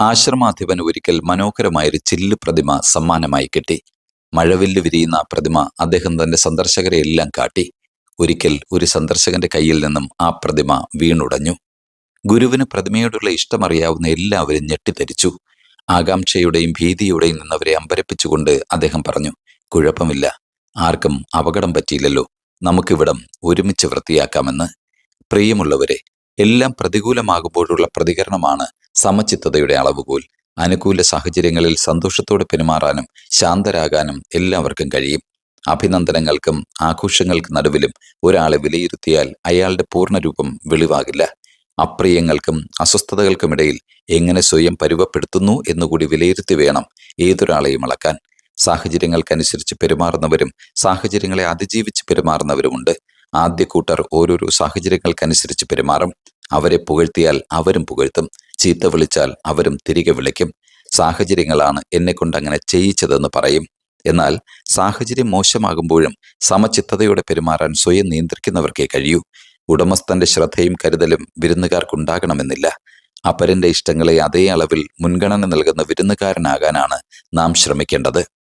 ആശ്രമാധിപൻ ഒരിക്കൽ മനോഹരമായൊരു ചില്ല് പ്രതിമ സമ്മാനമായി കിട്ടി. മഴവില്ല് വിരിയുന്ന പ്രതിമ അദ്ദേഹം തന്റെ സന്ദർശകരെ എല്ലാം കാട്ടി. ഒരിക്കൽ ഒരു സന്ദർശകന്റെ കയ്യിൽ നിന്നും ആ പ്രതിമ വീണുടഞ്ഞു. ഗുരുവിന് പ്രതിമയോടുള്ള ഇഷ്ടമറിയാവുന്ന എല്ലാവരും ഞെട്ടിത്തരിച്ചു. ആകാംക്ഷയുടെയും ഭീതിയുടെയും നിന്നവരെ അമ്പരപ്പിച്ചുകൊണ്ട് അദ്ദേഹം പറഞ്ഞു കുഴപ്പമില്ല. ആർക്കും അപകടം പറ്റിയില്ലല്ലോ. നമുക്കിവിടം ഒരുമിച്ച് വൃത്തിയാക്കാമെന്ന്. പ്രിയമുള്ളവരെ എല്ലാം പ്രതികൂലമാകുമ്പോഴുള്ള പ്രതികരണമാണ് സമചിത്തതയുടെ അളവുകോൽ. അനുകൂല സാഹചര്യങ്ങളിൽ സന്തോഷത്തോടെ പെരുമാറാനും ശാന്തരാകാനും എല്ലാവർക്കും കഴിയും. അഭിനന്ദനങ്ങൾക്കും ആഘോഷങ്ങൾക്ക് നടുവിലും ഒരാളെ വിലയിരുത്തിയാൽ അയാളുടെ പൂർണരൂപം വെളിവാകില്ല. അപ്രിയങ്ങൾക്കും അസ്വസ്ഥതകൾക്കുമിടയിൽ എങ്ങനെ സ്വയം പരുവപ്പെടുത്തുന്നു എന്നുകൂടി വിലയിരുത്തി വേണം ഏതൊരാളെയും അളക്കാൻ. സാഹചര്യങ്ങൾക്കനുസരിച്ച് പെരുമാറുന്നവരും സാഹചര്യങ്ങളെ അതിജീവിച്ച് പെരുമാറുന്നവരുമുണ്ട്. ആദ്യ കൂട്ടർ ഓരോരോ സാഹചര്യങ്ങൾക്കനുസരിച്ച് പെരുമാറും. അവരെ പുകഴ്ത്തിയാൽ അവരും പുകഴ്ത്തും. ചീത്ത വിളിച്ചാൽ അവരും തിരികെ വിളിക്കും. സാഹചര്യങ്ങളാണ് എന്നെ കൊണ്ട് അങ്ങനെ ചെയ്യിച്ചതെന്ന് പറയും. എന്നാൽ സാഹചര്യം മോശമാകുമ്പോഴും സമചിത്തതയോടെ പെരുമാറാൻ സ്വയം നിയന്ത്രിക്കുന്നവർക്കേ കഴിയൂ. ഉടമസ്ഥന്റെ ശ്രദ്ധയും കരുതലും വിരുന്നുകാർക്കുണ്ടാകണമെന്നില്ല. അപരന്റെ ഇഷ്ടങ്ങളെ അതേ അളവിൽ മുൻഗണന നൽകുന്ന വിരുന്നുകാരനാകാനാണ് നാം ശ്രമിക്കേണ്ടത്.